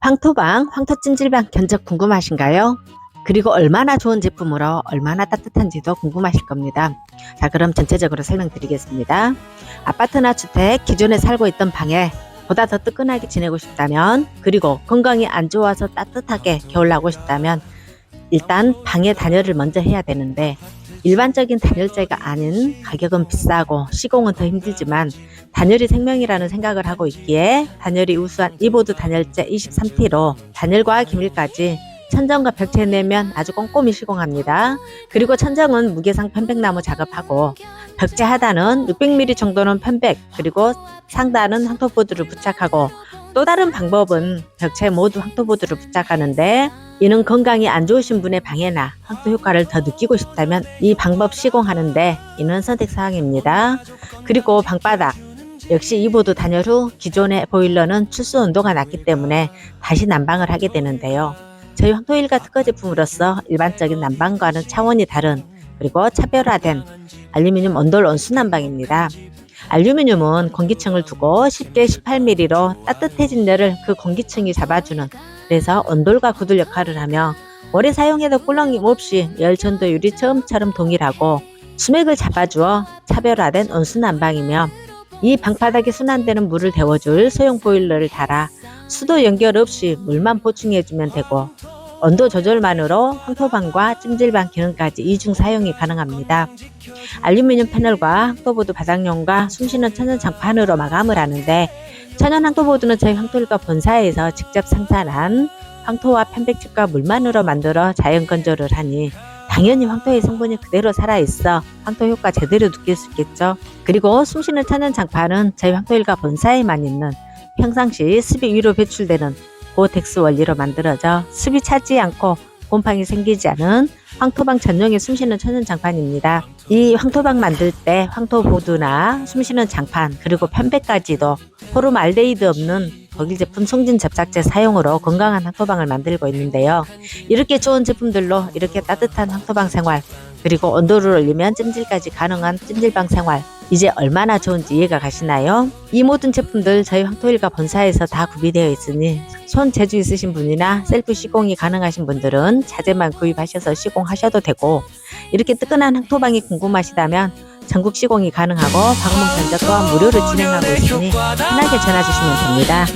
황토방, 황토찜질방 견적 궁금하신가요? 그리고 얼마나 좋은 제품으로 얼마나 따뜻한지도 궁금하실 겁니다. 자, 그럼 전체적으로 설명드리겠습니다. 아파트나 주택, 기존에 살고 있던 방에 보다 더 뜨끈하게 지내고 싶다면, 그리고 건강이 안 좋아서 따뜻하게 겨울 나고 싶다면, 일단 방의 단열을 먼저 해야 되는데, 일반적인 단열재가 아닌 가격은 비싸고 시공은 더 힘들지만 단열이 생명이라는 생각을 하고 있기에 단열이 우수한 이보드 단열재 23T로 단열과 기밀까지 천정과 벽체 내면 아주 꼼꼼히 시공합니다. 그리고 천정은 무게상 편백나무 작업하고 벽체 하단은 600mm 정도는 편백 그리고 상단은 황토보드를 부착하고 또 다른 방법은 벽체 모두 황토보드를 부착하는데 이는 건강이 안 좋으신 분의 방해나 황토 효과를 더 느끼고 싶다면 이 방법 시공하는데 이는 선택 사항입니다. 그리고 방바닥 역시 이보드 단열 후 기존의 보일러는 출수 온도가 낮기 때문에 다시 난방을 하게 되는데요. 저희 황토일가 특허 제품으로서 일반적인 난방과는 차원이 다른 그리고 차별화된 알루미늄 온돌 온수 난방입니다. 알루미늄은 공기층을 두고 쉽게 18mm로 따뜻해진 열을 그 공기층이 잡아주는 그래서 온돌과 구들 역할을 하며 오래 사용해도 꿀렁임 없이 열 전도율이 처음처럼 동일하고 수맥을 잡아주어 차별화된 온수 난방이며 이 방바닥에 순환되는 물을 데워줄 소형 보일러를 달아 수도 연결 없이 물만 보충해주면 되고 온도 조절만으로 황토방과 찜질방 기능까지 이중 사용이 가능합니다. 알루미늄 패널과 황토보드 바닥용과 숨쉬는 천연 장판으로 마감을 하는데 천연 황토보드는 저희 황토일가 본사에서 직접 생산한 황토와 편백즙과 물만으로 만들어 자연 건조를 하니 당연히 황토의 성분이 그대로 살아있어 황토 효과 제대로 느낄 수 있겠죠. 그리고 숨쉬는 천연 장판은 저희 황토일가 본사에만 있는 평상시 습이 위로 배출되는 고텍스 원리로 만들어져 습이 차지 않고 곰팡이 생기지 않은 황토방 전용의 숨쉬는 천연 장판입니다. 이 황토방 만들 때 황토보드나 숨쉬는 장판 그리고 편백까지도 포름알데히드 없는 독일 제품 송진 접착제 사용으로 건강한 황토방을 만들고 있는데요. 이렇게 좋은 제품들로 이렇게 따뜻한 황토방 생활 그리고 온도를 올리면 찜질까지 가능한 찜질방 생활 이제 얼마나 좋은지 이해가 가시나요? 이 모든 제품들 저희 황토일가 본사에서 다 구비되어 있으니 손 재주 있으신 분이나 셀프 시공이 가능하신 분들은 자재만 구입하셔서 시공하셔도 되고 이렇게 뜨끈한 황토방이 궁금하시다면 전국 시공이 가능하고 방문 견적과 무료로 진행하고 있으니 편하게 전화 주시면 됩니다.